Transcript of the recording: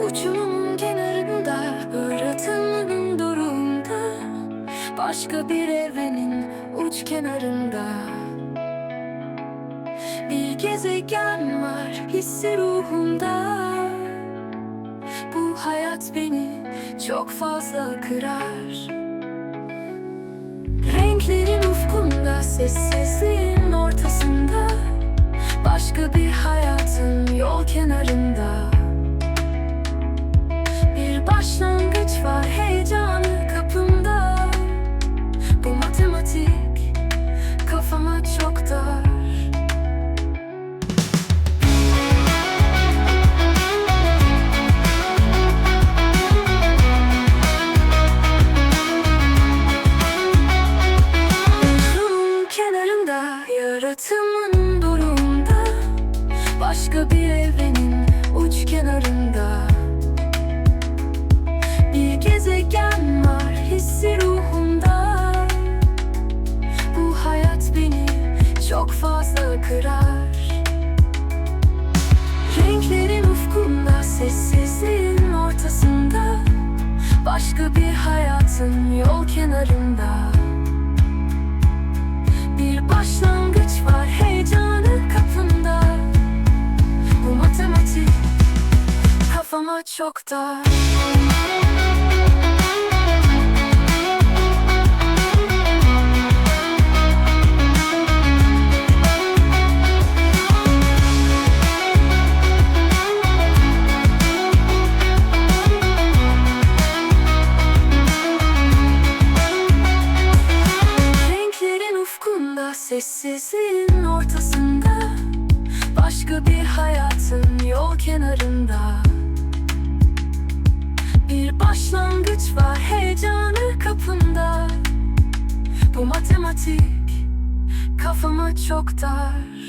Uçurumun kenarında Öğretimin durumda Başka bir evrenin uç kenarında. Bir gezegen var hissi ruhumda. Bu hayat beni çok fazla kırar. Renklerin ufkunda sessizliğin ortasında Başka bir hayatın yol kenarında başlangıç var heyecanı kapımda. Bu matematik kafama çok dar. Uzun kenarında yaratımın durumda Başka bir evrenin uç kenarında fazla kırar. Renklerin ufkunda sessizliğin ortasında. Başka bir hayatın yol kenarında. Bir başlangıç var heyecanı kapında. Bu matematik kafama çok dar sessizliğin ortasında Başka bir hayatın yol kenarında. Bir başlangıç var heyecanı kapında Bu matematik kafama çok dar